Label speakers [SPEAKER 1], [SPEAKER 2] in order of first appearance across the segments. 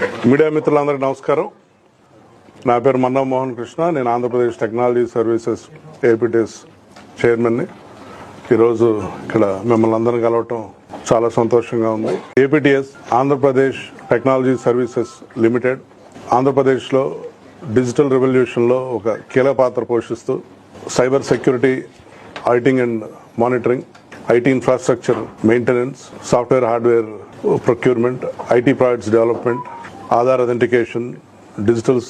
[SPEAKER 1] Media మిత్రులందరికీ నమస్కారం. నా పేరు మన్నా మోహన్ కృష్ణ. నేను ఆంధ్రప్రదేశ్ టెక్నాలజీ సర్వీసెస్ ఏపీటీఎస్ చైర్మన్ని. ఈరోజు ఇక్కడ మిమ్మల్ని అందరిని కలవటం చాలా సంతోషంగా ఉంది. APTS Andhra Pradesh technology services limited ఆంధ్రప్రదేశ్లో డిజిటల్ రెవల్యూషన్లో ఒక కీలక పాత్ర పోషిస్తూ cyber security auditing and monitoring IT infrastructure maintenance software hardware procurement IT projects development Aadhaar authentication digital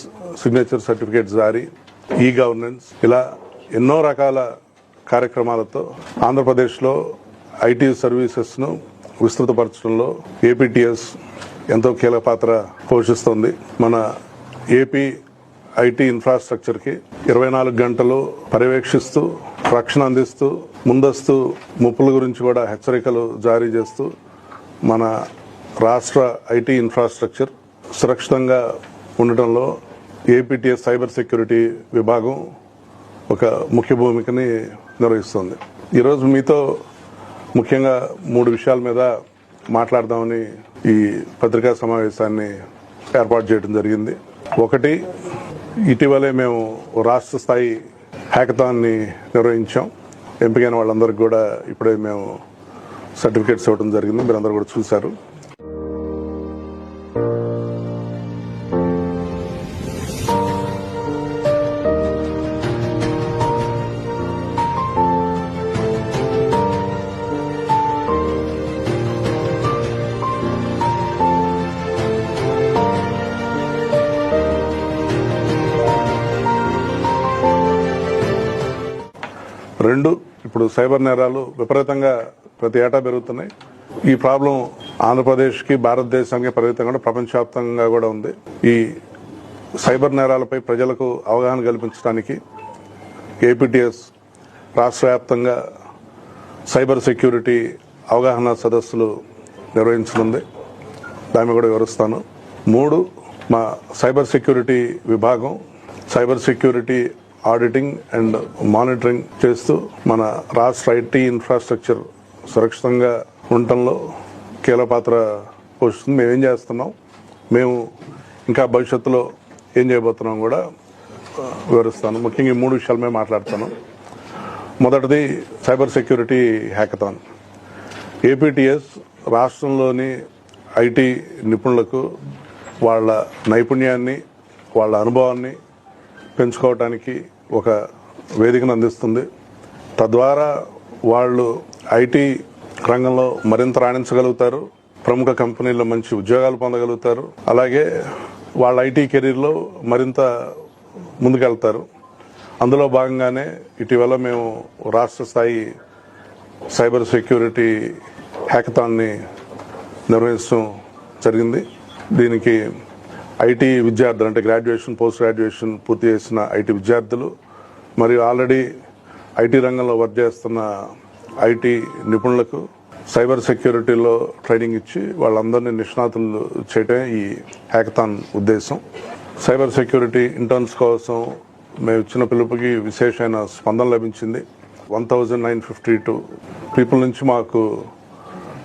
[SPEAKER 1] signature certificate జారీ ఈ గవర్నెన్స్ ఇలా ఎన్నో రకాల కార్యక్రమాలతో ఆంధ్రప్రదేశ్లో ఐటీ సర్వీసెస్ను విస్తృతపరచడంలో ఏపీటీఎస్ ఎంతో కీలక పాత్ర పోషిస్తుంది. మన ఏపీ ఐటీ ఇన్ఫ్రాస్ట్రక్చర్కి ఇరవై నాలుగు గంటలు పర్యవేక్షిస్తూ రక్షణ అందిస్తూ ముందస్తు ముప్పుల గురించి కూడా హెచ్చరికలు జారీ చేస్తూ మన రాష్ట్ర ఐటీ ఇన్ఫ్రాస్ట్రక్చర్ సురక్షితంగా ఉండటంలో ఏపీటీఎస్ సైబర్ సెక్యూరిటీ విభాగం ఒక ముఖ్య భూమికని నిర్వహిస్తుంది. ఈరోజు మీతో ముఖ్యంగా మూడు విషయాల మీద మాట్లాడదామని ఈ పత్రికా సమావేశాన్ని ఏర్పాటు చేయడం జరిగింది. ఒకటి ఇటీవలే మేము రాష్ట్ర స్థాయి హ్యాకథాన్ని నిర్వహించాం. ఎంపికైన వాళ్ళందరికీ కూడా ఇప్పుడే మేము సర్టిఫికేట్స్ ఇవ్వడం జరిగింది. మీరందరూ కూడా చూశారు. రెండు ఇప్పుడు సైబర్ నేరాలు విపరీతంగా ప్రతి ఏటా పెరుగుతున్నాయి. ఈ ప్రాబ్లం ఆంధ్రప్రదేశ్కి భారతదేశానికి పరిమితంగా ప్రపంచవ్యాప్తంగా కూడా ఉంది. ఈ సైబర్ నేరాలపై ప్రజలకు అవగాహన కల్పించడానికి ఏపీటీఎస్ రాష్ట్ర వ్యాప్తంగా సైబర్ సెక్యూరిటీ అవగాహన సదస్సులు నిర్వహించనుంది. దాన్ని కూడా వివరిస్తాను. మూడు మా సైబర్ సెక్యూరిటీ విభాగం cyber security auditing and monitoring చేస్తూ మన రాష్ట్ర ఐటీ ఇన్ఫ్రాస్ట్రక్చర్ సురక్షితంగా ఉండటంలో కీలక పాత్ర పోషిస్తుంది. మేమేం చేస్తున్నాం? మేము ఇంకా భవిష్యత్తులో ఏం చేయబోతున్నాం కూడా వివరిస్తాను. ముఖ్యంగా ఈ మూడు విషయాలు మేము మాట్లాడతాను మొదటిది సైబర్ సెక్యూరిటీ హ్యాకథాన్. ఏపీటీఎస్ రాష్ట్రంలోని ఐటీ నిపుణులకు వాళ్ళ నైపుణ్యాన్ని వాళ్ళ అనుభవాన్ని పెంచుకోవడానికి ఒక వేదికను అందిస్తుంది. తద్వారా వాళ్ళు ఐటీ రంగంలో మరింత రాణించగలుగుతారు. ప్రముఖ కంపెనీల్లో మంచి ఉద్యోగాలు పొందగలుగుతారు. అలాగే వాళ్ళ ఐటీ కెరీర్లో మరింత ముందుకెళ్తారు. అందులో భాగంగానే ఇటీవల మేము రాష్ట్ర స్థాయి సైబర్ సెక్యూరిటీ హ్యాకథాన్ని నిర్వహించడం జరిగింది. దీనికి ఐటీ విద్యార్థులు అంటే గ్రాడ్యుయేషన్ పోస్ట్ గ్రాడ్యుయేషన్ పూర్తి చేసిన ఐటీ విద్యార్థులు మరియు ఆల్రెడీ ఐటీ రంగంలో వర్క్ చేస్తున్న ఐటీ నిపుణులకు సైబర్ సెక్యూరిటీలో ట్రైనింగ్ ఇచ్చి వాళ్ళందరినీ నిష్ణాతులు చేయటమే ఈ హ్యాకథాన్ ఉద్దేశం. సైబర్ సెక్యూరిటీ ఇంటర్న్స్ కోసం మేము ఇచ్చిన పిలుపుకి విశేషమైన స్పందన లభించింది. One thousand nine fifty two people నుంచి మాకు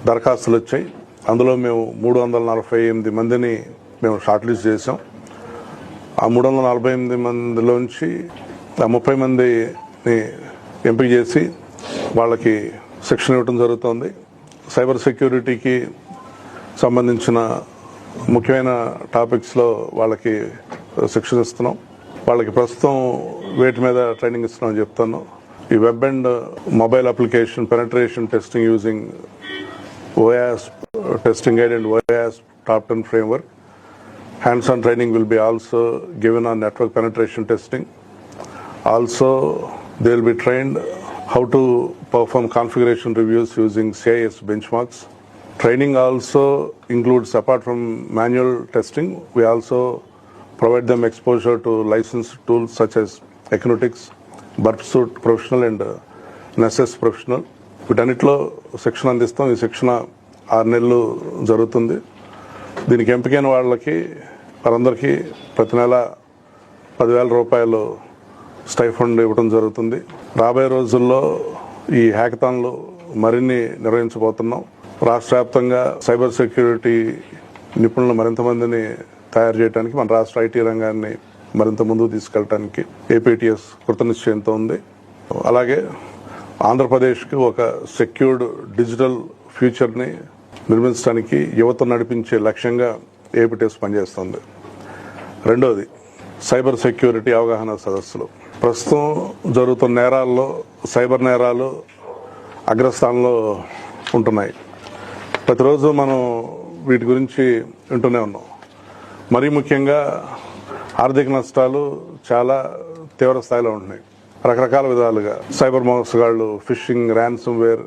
[SPEAKER 1] దరఖాస్తులు వచ్చాయి. అందులో మేము మూడు వందల నలభై ఎనిమిది మందిని మేము షార్ట్ లిస్ట్ చేసాం ఆ మూడు వందల నలభై ఎనిమిది మందిలోంచి ముప్పై మందిని ఎంపిక చేసి వాళ్ళకి శిక్షణ ఇవ్వడం జరుగుతోంది. సైబర్ సెక్యూరిటీకి సంబంధించిన ముఖ్యమైన టాపిక్స్లో వాళ్ళకి శిక్షణ ఇస్తున్నాం. వాళ్ళకి ప్రస్తుతం వేటి మీద ట్రైనింగ్ ఇస్తున్నామని చెప్తాను ఈ web and mobile application penetration testing using ఓయాస్ testing guide and OAS top 10 framework. Hands-on training will be also given on network penetration testing. Also, they will be trained how to perform configuration reviews using CIS benchmarks. Training also includes, apart from manual testing, we also provide them exposure to licensed tools such as Econotics, Burpsuit Professional and uh, Nessus Professional. వీటన్నిటిలో శిక్షణ అందిస్తాం ఈ శిక్షణ ఆరు నెలలు జరుగుతుంది దీనికి ఎంపికైన వాళ్ళకి వారందరికీ ప్రతి నెల పదివేల రూపాయలు స్టైఫండ్ ఇవ్వడం జరుగుతుంది. రాబోయే రోజుల్లో ఈ హ్యాకథాన్లు మరిన్ని నిర్వహించబోతున్నాం. రాష్ట్ర వ్యాప్తంగా సైబర్ సెక్యూరిటీ నిపుణులు మరింత మందిని తయారు చేయడానికి మన రాష్ట్ర ఐటీ రంగాన్ని మరింత ముందుకు తీసుకెళ్ళడానికి ఏపీటీఎస్ కృతనిశ్చయంతో ఉంది. అలాగే ఆంధ్రప్రదేశ్కి ఒక సెక్యూర్డ్ డిజిటల్ ఫ్యూచర్ని నిర్మించడానికి యువత నడిపించే లక్ష్యంగా ఏపీటీఎస్ పనిచేస్తుంది. రెండోది సైబర్ సెక్యూరిటీ అవగాహన సదస్సులు. ప్రస్తుతం జరుగుతున్న నేరాల్లో సైబర్ నేరాలు అగ్రస్థానంలో ఉంటున్నాయి. ప్రతిరోజు మనం వీటి గురించి వింటూనే ఉన్నాం. మరీ ముఖ్యంగా ఆర్థిక నష్టాలు చాలా తీవ్ర స్థాయిలో ఉంటున్నాయి. రకరకాల విధాలుగా సైబర్ మోసగాళ్ళు phishing ransomware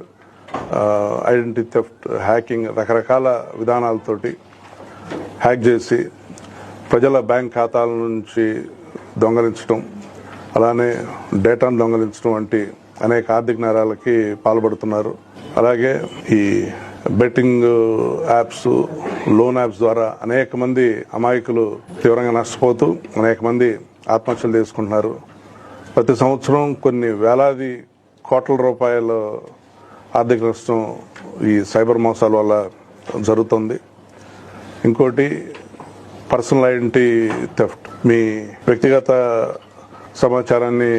[SPEAKER 1] identity theft hacking రకరకాల విధానాలతోటి హ్యాక్ చేసి ప్రజల బ్యాంక్ ఖాతాల నుంచి దొంగలించడం అలానే డేటాను దొంగలించడం వంటి అనేక ఆర్థిక నేరాలకి పాల్పడుతున్నారు. అలాగే ఈ బెట్టింగ్ యాప్స్ లోన్ యాప్స్ ద్వారా అనేక మంది అమాయకులు తీవ్రంగా నష్టపోతూ అనేక మంది ఆత్మహత్యలు చేసుకుంటున్నారు. ప్రతి సంవత్సరం కొన్ని వేలాది కోట్ల రూపాయల ఆర్థిక నష్టం ఈ సైబర్ మోసాల వల్ల జరుగుతుంది. ఇంకోటి పర్సనల్ ఐడెంటిటీ థెఫ్ట్. మీ వ్యక్తిగత సమాచారాన్ని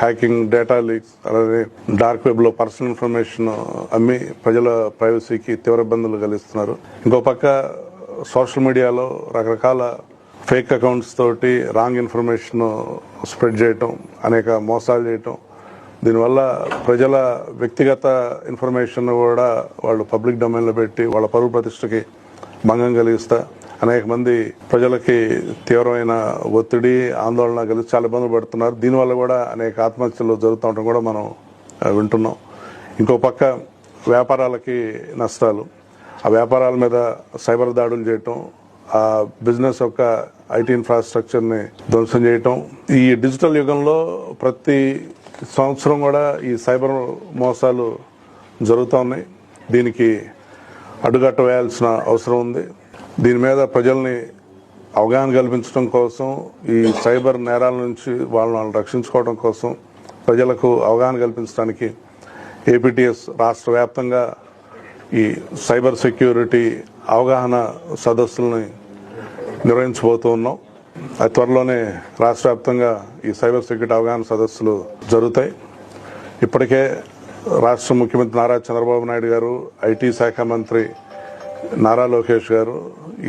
[SPEAKER 1] హ్యాకింగ్ డేటా లీక్స్ అలాగే డార్క్ వెబ్లో పర్సనల్ ఇన్ఫర్మేషన్ అమ్మి ప్రజల ప్రైవసీకి తీవ్ర ఇబ్బందులు కలిగిస్తున్నారు. ఇంకో పక్క సోషల్ మీడియాలో రకరకాల ఫేక్ అకౌంట్స్ తోటి రాంగ్ ఇన్ఫర్మేషన్ స్ప్రెడ్ చేయటం అనేక మోసాలు చేయటం. దీనివల్ల ప్రజల వ్యక్తిగత ఇన్ఫర్మేషన్ కూడా వాళ్ళు పబ్లిక్ డొమైన్లో పెట్టి వాళ్ళ పరువు ప్రతిష్టకి భంగం కలిగిస్తా అనేక మంది ప్రజలకి తీవ్రమైన ఒత్తిడి ఆందోళన కలిగి చాలా ఇబ్బందులు పడుతున్నారు. దీనివల్ల కూడా అనేక ఆత్మహత్యలు జరుగుతూ ఉండడం కూడా మనం వింటున్నాం. ఇంకో పక్క వ్యాపారాలకి నష్టాలు. ఆ వ్యాపారాల మీద సైబర్ దాడులు చేయటం ఆ బిజినెస్ యొక్క ఐటీ ఇన్ఫ్రాస్ట్రక్చర్ని ధ్వంసం చేయటం. ఈ డిజిటల్ యుగంలో ప్రతి సంవత్సరం కూడా ఈ సైబర్ మోసాలు జరుగుతూ ఉన్నాయి. దీనికి అడ్డుకట్ట వేయాల్సిన అవసరం ఉంది. దీని మీద ప్రజల్ని అవగాహన కల్పించడం కోసం ఈ సైబర్ నేరాల నుంచి వాళ్ళని వాళ్ళని రక్షించుకోవడం కోసం ప్రజలకు అవగాహన కల్పించడానికి ఏపీటీఎస్ రాష్ట్ర వ్యాప్తంగా ఈ సైబర్ సెక్యూరిటీ అవగాహన సదస్సులని నిర్వహించబోతూ ఉన్నాం. అది త్వరలోనే రాష్ట్ర వ్యాప్తంగా ఈ సైబర్ సెక్యూరిటీ అవగాహన సదస్సులు జరుగుతాయి. ఇప్పటికే రాష్ట్ర ముఖ్యమంత్రి నారా చంద్రబాబు నాయుడు గారు ఐటీ శాఖ మంత్రి నారా లోకేష్ గారు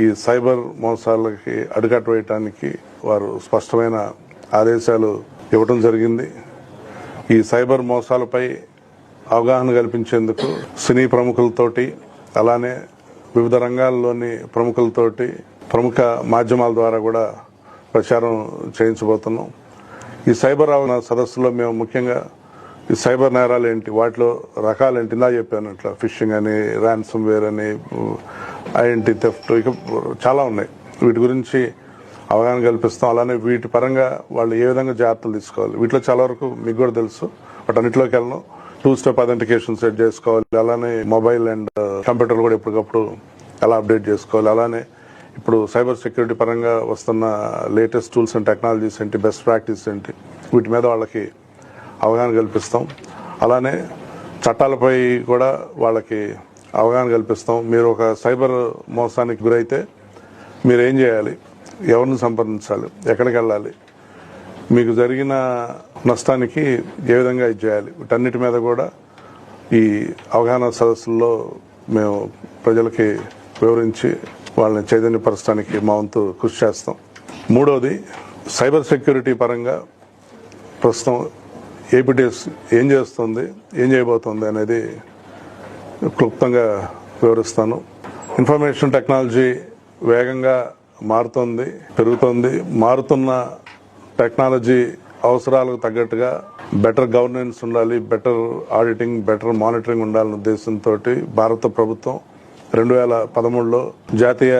[SPEAKER 1] ఈ సైబర్ మోసాలకి అడుగట్టు వేయటానికి వారు స్పష్టమైన ఆదేశాలు ఇవ్వడం జరిగింది. ఈ సైబర్ మోసాలపై అవగాహన కల్పించేందుకు సినీ ప్రముఖులతోటి అలానే వివిధ రంగాల్లోని ప్రముఖులతోటి ప్రముఖ మాధ్యమాల ద్వారా కూడా ప్రచారం చేయించబోతున్నాం. ఈ సైబర్ అవగాహన సదస్సులో మేము ముఖ్యంగా సైబర్ నేరాలు ఏంటి? వాటిలో రకాలు ఏంటి ఇందా చెప్పాను ఇట్లా ఫిషింగ్ అని ర్యాన్సమ్ వేర్ అని ఐడెంటిటీ థెఫ్ట్ ఇక చాలా ఉన్నాయి. వీటి గురించి అవగాహన కల్పిస్తాం. అలానే వీటి పరంగా వాళ్ళు ఏ విధంగా జాగ్రత్తలు తీసుకోవాలి? వీటిలో చాలా వరకు మీకు కూడా తెలుసు. బట్ అన్నింటిలోకి వెళ్ళను. టూ స్టెప్ అథెంటికేషన్ సెట్ చేసుకోవాలి. అలానే మొబైల్ అండ్ కంప్యూటర్ కూడా ఎప్పటికప్పుడు ఎలా అప్డేట్ చేసుకోవాలి? అలానే ఇప్పుడు సైబర్ సెక్యూరిటీ పరంగా వస్తున్న లేటెస్ట్ టూల్స్ అండ్ టెక్నాలజీస్ ఏంటి? బెస్ట్ ప్రాక్టీస్ ఏంటి? వీటి మీద వాళ్ళకి అవగాహన కల్పిస్తాం. అలానే చట్టాలపై కూడా వాళ్ళకి అవగాహన కల్పిస్తాం. మీరు ఒక సైబర్ మోసానికి గురైతే మీరు ఏం చేయాలి? ఎవరిని సంప్రదించాలి? ఎక్కడికి వెళ్ళాలి? మీకు జరిగిన నష్టానికి ఏ విధంగా ఇది చేయాలి? వీటన్నిటి మీద కూడా ఈ అవగాహన సదస్సుల్లో మేము ప్రజలకి వివరించి వాళ్ళని చైతన్యపరచడానికి మా వంతు కృషి చేస్తాం. మూడవది సైబర్ సెక్యూరిటీ పరంగా ప్రస్తుతం ఏపీటీఎస్ ఏం చేస్తుంది ఏం చేయబోతుంది అనేది క్లుప్తంగా వివరిస్తాను. ఇన్ఫర్మేషన్ టెక్నాలజీ వేగంగా మారుతుంది పెరుగుతుంది. మారుతున్న టెక్నాలజీ అవసరాలకు తగ్గట్టుగా బెటర్ గవర్నెన్స్ ఉండాలి బెటర్ ఆడిటింగ్ బెటర్ మానిటరింగ్ ఉండాలనే ఉద్దేశంతో భారత ప్రభుత్వం రెండు వేల పదమూడులో జాతీయ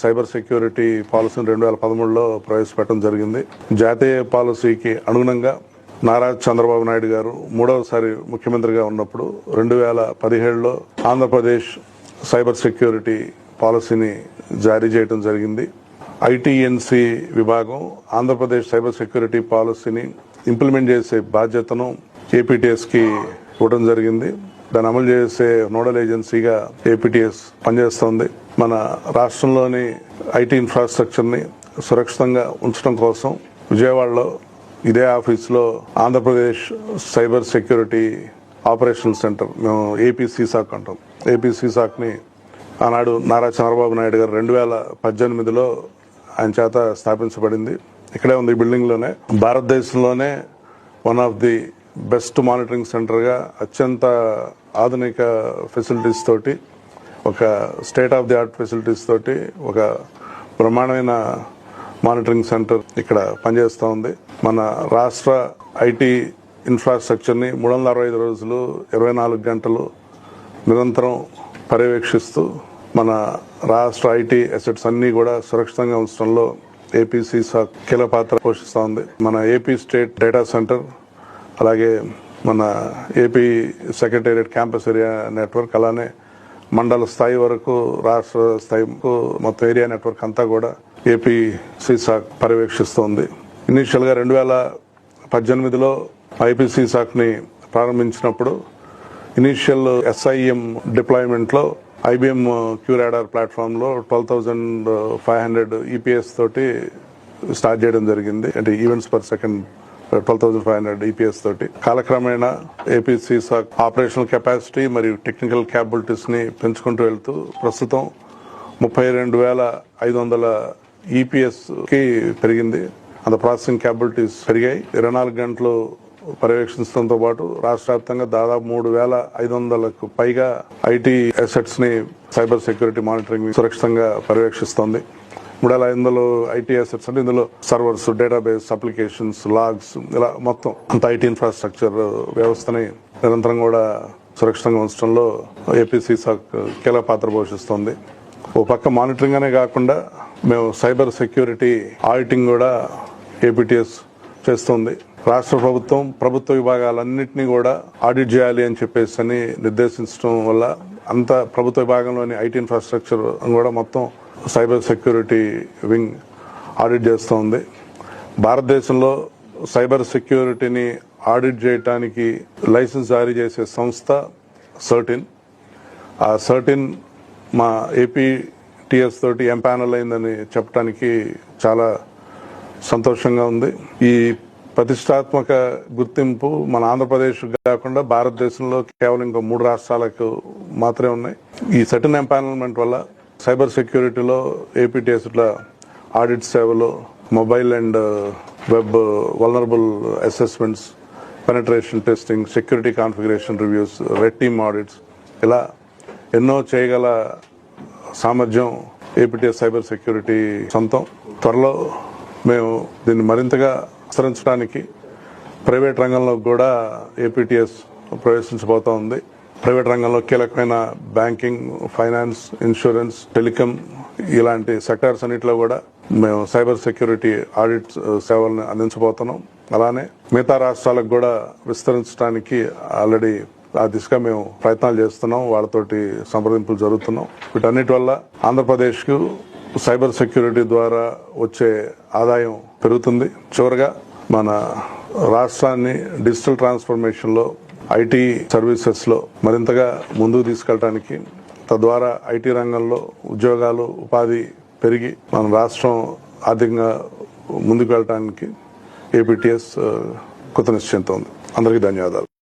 [SPEAKER 1] సైబర్ సెక్యూరిటీ పాలసీని రెండు వేల పదమూడులో ప్రవేశపెట్టడం జరిగింది. జాతీయ పాలసీకి అనుగుణంగా నారా చంద్రబాబు నాయుడు గారు మూడవసారి ముఖ్యమంత్రిగా ఉన్నప్పుడు రెండు వేల పదిహేడులో ఆంధ్రప్రదేశ్ సైబర్ సెక్యూరిటీ పాలసీని జారీ చేయడం జరిగింది. ఐటీఎన్సి విభాగం ఆంధ్రప్రదేశ్ సైబర్ సెక్యూరిటీ పాలసీని ఇంప్లిమెంట్ చేసే బాధ్యతను ఏపీటీఎస్కి ఇవ్వడం జరిగింది. దాన్ని అమలు చేసే నోడల్ ఏజెన్సీగా ఏపీటీఎస్ పనిచేస్తోంది. మన రాష్ట్రంలోని ఐటీ ఇన్ఫ్రాస్ట్రక్చర్ని సురక్షితంగా ఉంచడం కోసం విజయవాడలో ఇదే ఆఫీస్లో Andhra Pradesh cyber security operation center మేము ఏపీ సీసాక్ అంటాం. ఏపీ సీసాక్ని ఆనాడు నారా చంద్రబాబు నాయుడు గారు రెండు వేల పద్దెనిమిదిలో ఆయన చేత స్థాపించబడింది. ఇక్కడే ఉంది ఈ బిల్డింగ్లోనే. భారతదేశంలోనే one of the best monitoring సెంటర్గా అత్యంత ఆధునిక ఫెసిలిటీస్ తోటి ఒక state of the art facilities తోటి ఒక బ్రహ్మాండమైన మానిటరింగ్ సెంటర్ ఇక్కడ పనిచేస్తూ ఉంది. మన రాష్ట్ర ఐటీ ఇన్ఫ్రాస్ట్రక్చర్ని మూడు వందల అరవై ఐదు రోజులు ఇరవై నాలుగు గంటలు నిరంతరం పర్యవేక్షిస్తూ మన రాష్ట్ర ఐటీ అసెట్స్ అన్ని కూడా సురక్షితంగా ఉంచడంలో ఏపీసీ కీలక పాత్ర పోషిస్తూ ఉంది. మన ఏపీ స్టేట్ డేటా సెంటర్ అలాగే మన AP secretariat campus area network అలానే మండల స్థాయి వరకు రాష్ట్ర స్థాయి మొత్తం ఏరియా నెట్వర్క్ అంతా కూడా ఏపీ సీసాక్ పర్యవేక్షిస్తోంది. ఇనీషియల్గా రెండు వేల పద్దెనిమిదిలో ఐపీ సీసాక్ని ప్రారంభించినప్పుడు ఇనీషియల్ ఎస్ఐఎం డిప్లాయ్మెంట్లో ఐబిఎం క్యూరాడార్ ప్లాట్ఫామ్లో twelve thousand five hundred EPS తోటి స్టార్ట్ చేయడం జరిగింది. అంటే events per second twelve thousand five hundred EPS తోటి. కాలక్రమేణా ఏపీసీ ఆపరేషనల్ కెపాసిటీ మరియు టెక్నికల్ క్యాపబిలిటీస్ని పెంచుకుంటూ వెళ్తూ ప్రస్తుతం ముప్పై రెండు వేల ఐదు వందల ఈపీఎస్కి పెరిగింది. అంత ప్రాసెసింగ్ క్యాపబిలిటీస్ పెరిగాయి. ఇరవై నాలుగు గంటలు పర్యవేక్షించడంతో పాటు రాష్ట్ర వ్యాప్తంగా దాదాపు మూడు వేల ఐదు వందలకు పైగా ఐటీ అసెట్స్ని సైబర్ సెక్యూరిటీ మానిటరింగ్ సురక్షితంగా పర్యవేక్షిస్తోంది. మూడు వేల ఐదు వందలు ఐటీ అసెట్స్ అంటే ఇందులో సర్వర్స్ డేటాబేస్ అప్లికేషన్స్ లాగ్స్ ఇలా మొత్తం అంత ఐటీ ఇన్ఫ్రాస్ట్రక్చర్ వ్యవస్థని నిరంతరం కూడా సురక్షితంగా ఉంచడంలో ఏపీసీ కీలక పాత్ర పోషిస్తోంది. ఓ పక్క మానిటరింగ్ అనే కాకుండా మేము సైబర్ సెక్యూరిటీ ఆడిటింగ్ కూడా ఏపీటీఎస్ చేస్తుంది. రాష్ట్ర ప్రభుత్వం ప్రభుత్వ విభాగాలన్నింటినీ కూడా ఆడిట్ చేయాలి అని చెప్పేసి అని నిర్దేశించడం వల్ల అంత ప్రభుత్వ విభాగంలోని ఐటీ ఇన్ఫ్రాస్ట్రక్చర్ కూడా మొత్తం సైబర్ సెక్యూరిటీ వింగ్ ఆడిట్ చేస్తోంది. భారతదేశంలో సైబర్ సెక్యూరిటీని ఆడిట్ చేయడానికి లైసెన్స్ జారీ చేసే సంస్థ సర్టిన్. ఆ సర్టిన్ మా ఏపీ టిఎస్ తోటి ఎంపానల్ అయిందని చెప్పడానికి చాలా సంతోషంగా ఉంది. ఈ ప్రతిష్టాత్మక గుర్తింపు మన ఆంధ్రప్రదేశ్ కాకుండా భారతదేశంలో కేవలం ఇంకో మూడు రాష్ట్రాలకు మాత్రమే ఉన్నాయి. ఈ సటిన్ ఎంపానల్మెంట్ వల్ల సైబర్ సెక్యూరిటీలో ఏపీటీఎస్ ఆడిట్ సేవలు mobile and web vulnerable assessments penetration testing security configuration reviews red team audits ఇలా ఎన్నో చేయగల సామర్థ్యం ఏపీటీఎస్ సైబర్ సెక్యూరిటీ సొంతం. త్వరలో మేము దీన్ని మరింతగా విస్తరించడానికి ప్రైవేట్ రంగంలో కూడా ఏపీటీఎస్ ప్రవేశించబోతా ఉంది. ప్రైవేట్ రంగంలో కీలకమైన బ్యాంకింగ్ ఫైనాన్స్ ఇన్సూరెన్స్ టెలికం ఇలాంటి సెక్టార్స్ అన్నింటిలో కూడా మేము సైబర్ సెక్యూరిటీ ఆడిట్ సేవలను అందించబోతున్నాం. అలానే మిగతా రాష్ట్రాలకు కూడా విస్తరించడానికి ఆల్రెడీ ఆ దిశగా మేము ప్రయత్నాలు చేస్తున్నాం వాళ్ళతోటి సంప్రదింపులు జరుగుతున్నాం. వీటన్నిటి వల్ల ఆంధ్రప్రదేశ్కు సైబర్ సెక్యూరిటీ ద్వారా వచ్చే ఆదాయం పెరుగుతుంది. చివరగా మన రాష్ట్రాన్ని డిజిటల్ ట్రాన్స్ఫర్మేషన్లో ఐటీ సర్వీసెస్లో మరింతగా ముందుకు తీసుకెళ్ళడానికి తద్వారా ఐటీ రంగంలో ఉద్యోగాలు ఉపాధి పెరిగి మన రాష్ట్రం ఆర్థికంగా ముందుకు వెళ్ళడానికి ఏపీటీఎస్ కృత నిశ్చయంతో ఉంది. అందరికీ ధన్యవాదాలు.